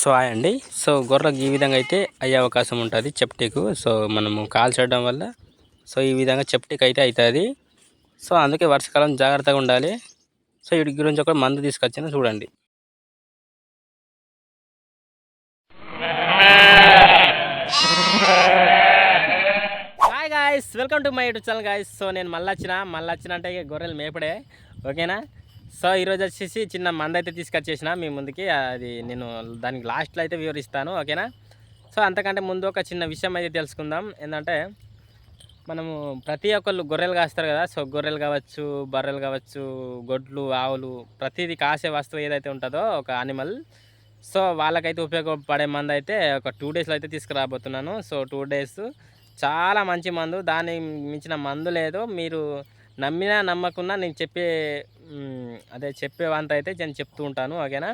So hi అండి. So గొర్రెకి ఈ విధంగా అయితే అయ్యే అవకాశం ఉంటుంది చెప్టీకు. సో మనము కాల్చడం వల్ల సో ఈ విధంగా చెప్టీకి అయితే అవుతుంది. సో అందుకే వర్షాకాలం జాగ్రత్తగా ఉండాలి. సో వీటి గురించి ఒక మందు తీసుకొచ్చాను చూడండి. Hi guys welcome to my YouTube channel guys so నేను మళ్ళీ వచ్చిన మళ్ళీ వచ్చిన అంటే ఇక గొర్రెలు మేపడే. ఓకేనా? సో ఈరోజు వచ్చేసి చిన్న మంద అయితే తీసుకొచ్చేసిన మీ ముందుకి. అది నేను దానికి లాస్ట్లో అయితే వివరిస్తాను ఓకేనా? సో అంతకంటే ముందు ఒక చిన్న విషయం అయితే తెలుసుకుందాం. ఏంటంటే మనము ప్రతి ఒక్కళ్ళు గొర్రెలు కాస్తారు కదా. సో గొర్రెలు కావచ్చు బర్రెలు కావచ్చు గొడ్లు ఆవులు ప్రతిదీ కాసే వస్తువు ఏదైతే ఉంటుందో ఒక యానిమల్ సో వాళ్ళకైతే ఉపయోగపడే మందు అయితే ఒక టూ డేస్లో అయితే తీసుకురాబోతున్నాను. సో టూ డేస్ చాలా మంచి మందు. దాని మించిన మందు లేదు. మీరు నమ్మినా నమ్మకున్నా నేను చెప్పే అదే చెప్పేవంత అయితే నేను చెప్తూ ఉంటాను ఓకేనా?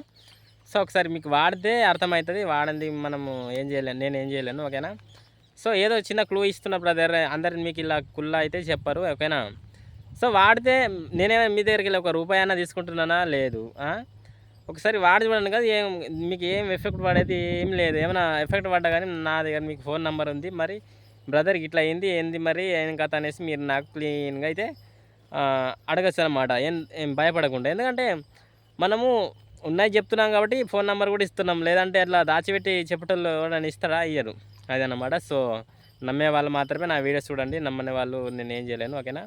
సో ఒకసారి మీకు వాడితే అర్థమవుతుంది వాడింది మనము ఏం చేయలేను నేను ఏం చేయలేను ఓకేనా? సో ఏదో చిన్న క్లూ ఇస్తున్న బ్రదర్ అందరిని మీకు ఇలా కుల్లా అయితే చెప్పరు ఓకేనా? సో వాడితే నేనే మీ దగ్గరికి వెళ్ళి ఒక రూపాయి అయినా తీసుకుంటున్నానా? లేదు ఒకసారి వాడి చూడండి కదా ఏం మీకు ఏం ఎఫెక్ట్ పడేది ఏం లేదు ఏమైనా ఎఫెక్ట్ పడ్డా కానీ నా దగ్గర మీకు ఫోన్ నెంబర్ ఉంది మరి బ్రదర్కి ఇట్లా అయింది ఏంది మరి ఏం కథ అనేసి మీరు నాకు క్లీన్గా అయితే అడగచ్చు అనమాట ఏం ఏం భయపడకుండా. ఎందుకంటే మనము ఉన్నాయి చెప్తున్నాం కాబట్టి ఫోన్ నెంబర్ కూడా ఇస్తున్నాం. లేదంటే అట్లా దాచిపెట్టి చెప్పటంలో ఎవరైనా ఇస్తారా? ఇయ్యరు. అదనమాట. సో నమ్మే వాళ్ళు మాత్రమే నా వీడియోస్ చూడండి. నమ్మని వాళ్ళు నేను ఏం చేయలేను. ఓకేనా?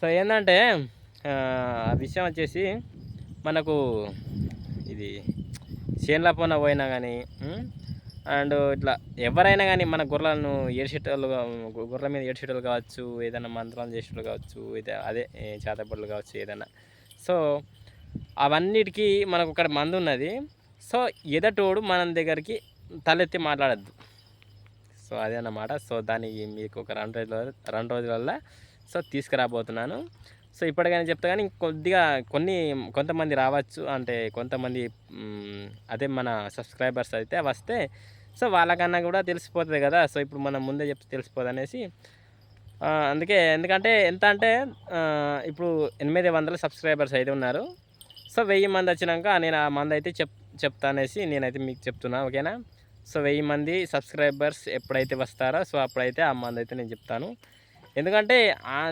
సో ఏంటంటే ఆ విషయం వచ్చేసి మనకు ఇది చేన్ల పోన పోయినా కానీ అండ్ ఇట్లా ఎవరైనా కానీ మన గొర్రెలను ఏడ్చేటోళ్ళు గొర్రెల మీద ఏడ్చేటోళ్ళు కావచ్చు ఏదైనా మంత్రాలు చేసేటోళ్ళు కావచ్చు ఇదే అదే చేతబడులు కావచ్చు ఏదైనా. సో అవన్నిటికీ మనకు ఒక మందు ఉన్నది. సో ఎదటోడు మన దగ్గరికి తలెత్తి మాట్లాడద్దు. సో అదే అన్నమాట సో దానికి మీకు ఒక రెండు రోజుల రెండు రోజులల్లో సో తీసుకురాబోతున్నాను. సో ఇప్పటికైనా చెప్తా కానీ కొద్దిగా కొన్ని కొంతమంది రావచ్చు. అంటే కొంతమంది అదే మన సబ్స్క్రైబర్స్ అయితే వస్తే సో వాళ్ళకన్నా కూడా తెలిసిపోతుంది కదా. సో ఇప్పుడు మనం ముందే చెప్తే తెలిసిపోదు అనేసి అందుకే ఎందుకంటే ఎంత అంటే ఇప్పుడు ఎనిమిది వందల సబ్స్క్రైబర్స్ అయితే ఉన్నారు. సో వెయ్యి మంది వచ్చినాక నేను ఆ మంది అయితే చెప్ చెప్తా అనేసి నేనైతే మీకు చెప్తున్నా ఓకేనా? సో వెయ్యి మంది సబ్స్క్రైబర్స్ ఎప్పుడైతే వస్తారో సో అప్పుడైతే ఆ మంది అయితే నేను చెప్తాను. ఎందుకంటే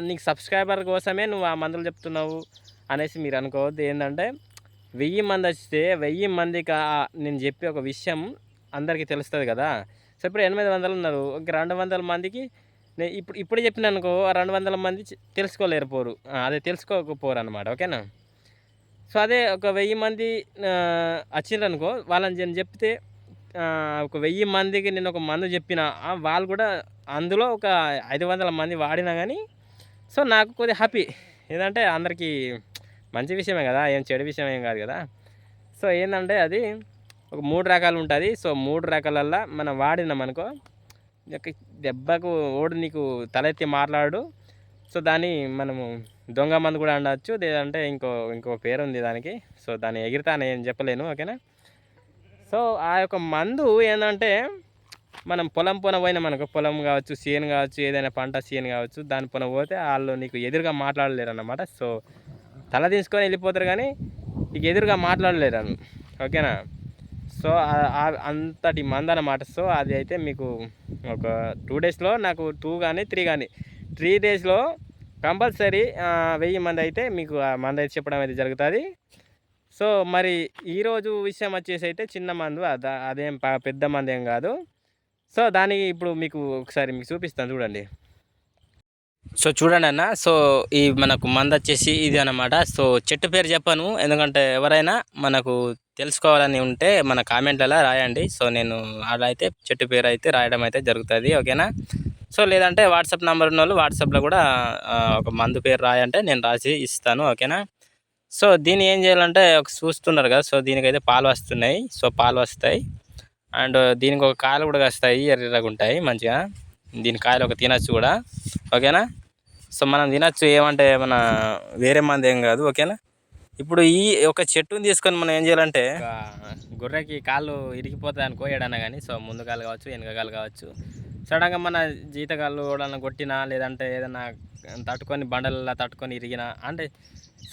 నీకు సబ్స్క్రైబర్ కోసమే నువ్వు ఆ మందులు చెప్తున్నావు అనేసి మీరు అనుకోవద్దు. ఏంటంటే వెయ్యి మంది వస్తే వెయ్యి మందికి నేను చెప్పే ఒక విషయం అందరికీ తెలుస్తుంది కదా. సో ఇప్పుడు ఎనిమిది వందలు ఉన్నారు. ఒక రెండు వందల మందికి నేను ఇప్పుడు ఇప్పుడే చెప్పిన అనుకో రెండు వందల మంది తెలుసుకోలేరు పోరు. అదే తెలుసుకోకపోరు అనమాట ఓకేనా సో అదే ఒక వెయ్యి మంది వచ్చిండ్రు అనుకో వాళ్ళని నేను చెప్తే ఒక వెయ్యి మందికి నేను ఒక మందు చెప్పిన వాళ్ళు కూడా అందులో ఒక ఐదు వందల మంది వాడినా కానీ సో నాకు కొద్దిగా హ్యాపీ. ఏంటంటే అందరికీ మంచి విషయమే కదా. ఏం చెడు విషయం ఏం కాదు కదా. సో ఏంటంటే అది ఒక మూడు రకాలు ఉంటుంది సో మూడు రకాలల్లో మనం వాడినాం అనుకో దెబ్బకు ఓడు నీకు తలెత్తి మాట్లాడు. సో దాన్ని మనము దొంగ మందు కూడా అనవచ్చు లేదంటే ఇంకో ఇంకో పేరు ఉంది దానికి. సో దాన్ని ఎగిరితే అని ఏం చెప్పలేను ఓకేనా? సో ఆ యొక్క మందు ఏంటంటే మనం పొలం పొన పోయినాం అనుకో పొలం కావచ్చు సీన్ కావచ్చు ఏదైనా పంట సీన్ కావచ్చు దాని పొన పోతే వాళ్ళు నీకు ఎదురుగా మాట్లాడలేరు అన్నమాట సో తల తీసుకొని వెళ్ళిపోతారు కానీ నీకు ఎదురుగా మాట్లాడలేరు ఓకేనా? సో అంతటి మంద అనమాట సో అది అయితే మీకు ఒక టూ డేస్లో నాకు టూ కానీ త్రీ కానీ త్రీ డేస్లో కంపల్సరీ వెయ్యి మంది అయితే మీకు ఆ మంద అయితే చెప్పడం అయితే జరుగుతుంది. సో మరి ఈరోజు విషయం వచ్చేసి అయితే చిన్న మందు అదేం పెద్ద మంది ఏం కాదు. సో దానికి ఇప్పుడు మీకు ఒకసారి మీకు చూపిస్తాను చూడండి. సో చూడండి అన్న సో ఈ మనకు మందు వచ్చేసి ఇది అన్నమాట. సో చెట్టు పేరు చెప్పాను ఎందుకంటే ఎవరైనా మనకు తెలుసుకోవాలని ఉంటే మన కామెంట్లలో రాయండి. సో నేను అలా అయితే చెట్టు పేరు అయితే రాయడం అయితే జరుగుతుంది ఓకేనా? సో లేదంటే వాట్సాప్ నెంబర్ ఉన్న వాళ్ళు వాట్సాప్లో కూడా ఒక మందు పేరు రాయంటే నేను రాసి ఇస్తాను ఓకేనా? సో దీన్ని ఏం చేయాలంటే ఒక చూస్తున్నారు కదా సో దీనికైతే పాలు వస్తున్నాయి. సో పాలు వస్తాయి. అండ్ దీనికి ఒక కాయలు కూడా వస్తాయి ఎర్రగా ఉంటాయి మంచిగా. దీని కాయలు ఒక తినచ్చు కూడా ఓకేనా? సో మనం తినచ్చు ఏమంటే మన వేరే మంది ఏం కాదు ఓకేనా? ఇప్పుడు ఈ ఒక చెట్టుని తీసుకొని మనం ఏం చేయాలంటే గొర్రెకి కాళ్ళు ఇరిగిపోతాయి అనుకో ఏడన్నా కానీ సో ముందు కాలు కావచ్చు వెనక కాలు కావచ్చు. సడన్గా మన జీతకాళ్ళు ఎవడన్నా కొట్టినా లేదంటే ఏదైనా తట్టుకొని బండలలో తట్టుకొని ఇరిగినా అంటే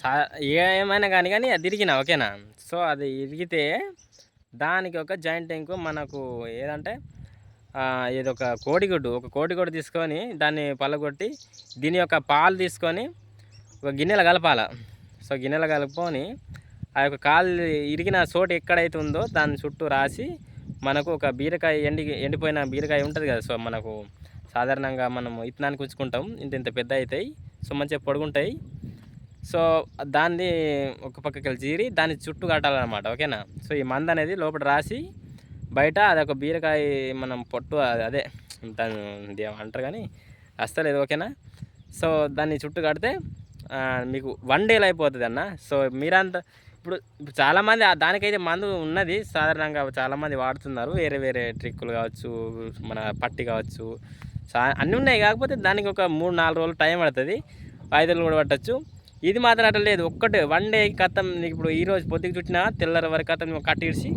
సా ఏమైనా కానీ కానీ అది ఇరిగినా ఓకేనా? సో అది ఇరిగితే దానికి ఒక జాయింట్ ఇంకో మనకు ఏదంటే ఇది ఒక కోడిగుడ్డు ఒక కోడిగుడ్డు తీసుకొని దాన్ని పళ్ళగొట్టి దీని యొక్క పాలు తీసుకొని ఒక గిన్నెలో కలపాల. సో గిన్నెలో కలుపుకొని ఆ యొక్క కాలు ఇరిగిన చోటు ఎక్కడైతే ఉందో దాని చుట్టూ రాసి మనకు ఒక బీరకాయ ఎండి ఎండిపోయిన బీరకాయ ఉంటుంది కదా సో మనకు సాధారణంగా మనం ఇత్తనానికి ఉంచుకుంటాం ఇంత ఇంత పెద్ద అవుతాయి. సో మంచిగా పొడుగుంటాయి. సో దాన్ని ఒక పక్కకి వెళ్ళి చీరి దాన్ని చుట్టూ కట్టాలన్నమాట. ఓకేనా? సో ఈ మంద అనేది లోపల రాసి బయట అదొక బీరకాయ మనం పొట్టు అది- అదే దాన్ని అంటారు కానీ వస్తలేదు ఓకేనా? సో దాన్ని చుట్టూ కడితే మీకు వన్ డేలో అయిపోతుంది అన్న. సో మీరంతా ఇప్పుడు చాలామంది దానికైతే మందు ఉన్నది సాధారణంగా చాలామంది వాడుతున్నారు. వేరే వేరే ట్రిక్కులు కావచ్చు మన పట్టి కావచ్చు అన్నీ ఉన్నాయి. కాకపోతే దానికి ఒక మూడు నాలుగు రోజులు టైం పడుతుంది. వాయిదాలు కూడా పట్టచ్చు. ఇది మాత్రం అట్లా లేదు. ఒక్కటే వన్ డే కథం నీకు ఇప్పుడు ఈరోజు పొద్దుకు చుట్టినా తెల్లర వరకు కథం కట్టిడిచి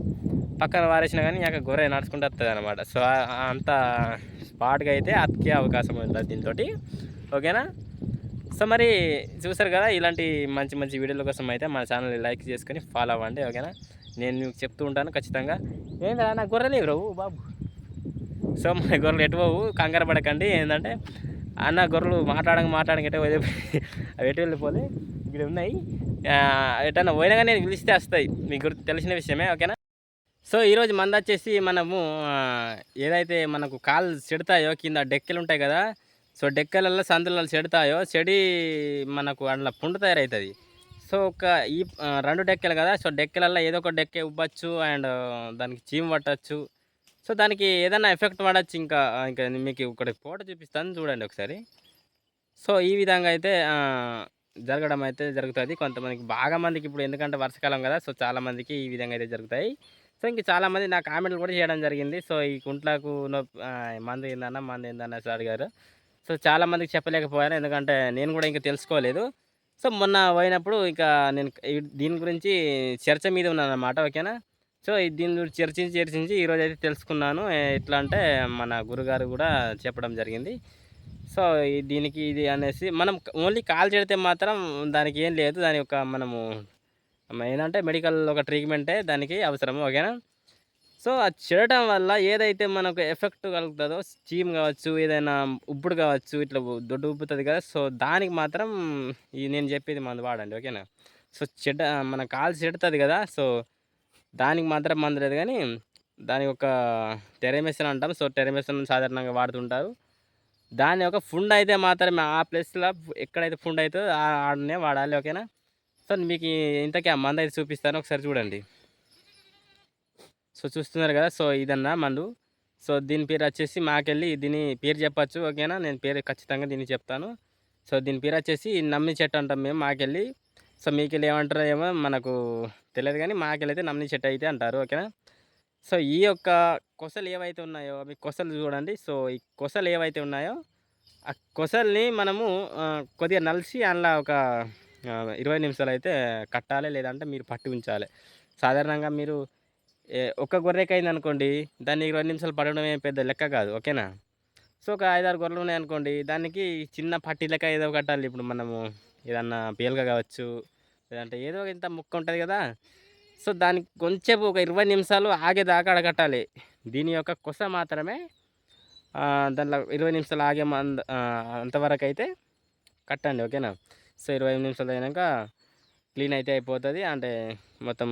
పక్కన వారేసినా కానీ ఇంకా గొర్రె నడుచుకుంటూ వస్తుంది అనమాట సో అంత స్పాట్గా అయితే అతికే అవకాశం ఉంటుంది దీంతో ఓకేనా? సో మరి చూసారు కదా ఇలాంటి మంచి మంచి వీడియోల కోసం అయితే మన ఛానల్ని లైక్ చేసుకొని ఫాలో అవ్వండి ఓకేనా? నేను మీకు చెప్తూ ఉంటాను ఖచ్చితంగా. ఏంటంటే నా గొర్రెలు ఇవ్వరు బాబు. సో మన గొర్రెలు ఎటు పోవు? కంగారు పడకండి. ఏంటంటే అన్న గొర్రెలు మాట్లాడంగా మాట్లాడంగా ఎటు అవి ఎటు వెళ్ళిపోలే. ఇక్కడ ఉన్నాయి. ఎటన్నా పోయినా కానీ నేను పిలిస్తే వస్తాయి. మీకు గుర్తు తెలిసిన విషయమే ఓకేనా? సో ఈరోజు మంద వచ్చేసి మనము ఏదైతే మనకు కాలు చెడతాయో కింద డెక్కలు ఉంటాయి కదా సో డెక్కలలో సందులలో చెడతాయో చెడి మనకు అందులో పుండు తయారవుతుంది సో ఒక ఈ రెండు డెక్కలు కదా సో డెక్కలలో ఏదో ఒక డెక్కే ఉబ్బచ్చు అండ్ దానికి చీమ పట్టచ్చు. సో దానికి ఏదైనా ఎఫెక్ట్ పడచ్చు ఇంకా ఇంకా మీకు ఒకటి ఫోటో చూపిస్తాను చూడండి ఒకసారి. సో ఈ విధంగా అయితే జరగడం అయితే జరుగుతుంది. కొంతమందికి బాగా మందికి ఇప్పుడు ఎందుకంటే వర్షాకాలం కదా సో చాలామందికి ఈ విధంగా అయితే జరుగుతాయి. సో ఇంక చాలామంది నా కామెంట్లు కూడా చేయడం జరిగింది. సో ఈ కుంట్లకు నొప్పి మందు ఏందన్నా మందు ఏందన్న సార్ అడిగారు. సో చాలామందికి చెప్పలేకపోయాను. ఎందుకంటే నేను కూడా ఇంకా తెలుసుకోలేదు. సో మొన్న పోయినప్పుడు ఇంకా నేను దీని గురించి చర్చ మీద ఉన్నాను అనమాట ఓకేనా? సో ఈ దీని గురించి చర్చించి చర్చించి ఈరోజు అయితే తెలుసుకున్నాను. ఎట్లా అంటే మన గురుగారు కూడా చెప్పడం జరిగింది. సో దీనికి ఇది అనేసి మనం ఓన్లీ కాల్ చేడితే మాత్రం దానికి ఏం లేదు. దాని యొక్క మనము ఏంటంటే మెడికల్ ఒక ట్రీట్మెంటే దానికి అవసరం ఓకేనా? సో అది చేయడం వల్ల ఏదైతే మనకు ఎఫెక్ట్ కలుగుతుందో చీమ్ కావచ్చు ఏదైనా ఉప్పుడు కావచ్చు ఇట్లా దొడ్డు ఉబ్బుతుంది కదా సో దానికి మాత్రం ఈ నేను చెప్పేది మందు వాడండి ఓకేనా? సో చెడ్డ మన కాలు చెడుతుంది కదా సో దానికి మాత్రం మందు లేదు కానీ దాని ఒక టెరమెసన్ అంటాం సో టెరమేషన్ సాధారణంగా వాడుతుంటారు. దాని యొక్క ఫుడ్ అయితే మాత్రమే ఆ ప్లేస్లో ఎక్కడైతే ఫుడ్ అవుతుందో ఆ- ఆడనే వాడాలి ఓకేనా? సో మీకు ఇంతకీ ఆ మందు అయితే చూపిస్తాను. ఒకసారి చూడండి. సో చూస్తున్నారు కదా సో ఇదన్నా మందు. సో దీని పేరు వచ్చేసి మాకెళ్ళి దీని పేరు చెప్పచ్చు ఓకేనా? నేను పేరు ఖచ్చితంగా దీన్ని చెప్తాను. సో దీని పేరు వచ్చేసి నమ్మి చెట్టు అంటాం మేము మాకెళ్ళి. సో మీకెళ్ళి ఏమంటారో ఏమో మనకు తెలియదు కానీ మాకెళ్ళైతే నమ్మి చెట్టు అయితే అంటారు ఓకేనా? సో ఈ యొక్క కొసలు ఏవైతే ఉన్నాయో అవి కొసలు చూడండి. సో ఈ కొసలు ఏవైతే ఉన్నాయో ఆ కొసల్ని మనము కొద్దిగా నలిసి అందులో ఒక ఇరవై నిమిషాలు అయితే కట్టాలి లేదంటే మీరు పట్టి ఉంచాలి. సాధారణంగా మీరు ఒక ఒక్క గొర్రెకి అయింది అనుకోండి దాన్ని ఇరవై నిమిషాలు పడడం ఏం పెద్ద లెక్క కాదు ఓకేనా? సో ఒక ఐదారు గొర్రెలు ఉన్నాయి అనుకోండి దానికి చిన్న పట్టి లెక్క ఏదో కట్టాలి. ఇప్పుడు మనము ఏదన్నా పేలుగా కావచ్చు లేదంటే ఏదో ఇంత ముక్క ఉంటుంది కదా సో దానికి కొంచెం ఒక ఇరవై నిమిషాలు ఆగేదాకా అడగట్టాలి. దీని యొక్క కొస మాత్రమే దాంట్లో ఇరవై నిమిషాలు ఆగే మంద అంతవరకు అయితే కట్టండి ఓకేనా? సో ఇరవై ఐదు నిమిషాలు అయినాక క్లీన్ అయితే అయిపోతుంది. అంటే మొత్తం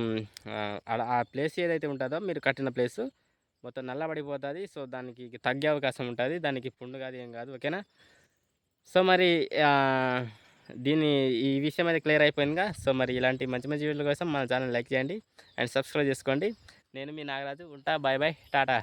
ఆ, ఆడ ఆ ప్లేస్ ఏదైతే ఉంటుందో మీరు కట్టిన ప్లేస్ మొత్తం నల్లబడిపోతుంది. సో దానికి తగ్గే అవకాశం ఉంటుంది. దానికి పుండు కాదు ఏం కాదు. ఓకేనా? సో మరి దీన్ని దీని ఈ విషయం అయితే క్లియర్ అయిపోయిందిగా. సో మరి ఇలాంటి మంచి మంచి వీడియోల కోసం మన ఛానల్ లైక్ చేయండి. అండ్ సబ్స్క్రైబ్ చేసుకోండి. నేను మీ నాగరాజు. ఉంటా. Bye bye. టాటా.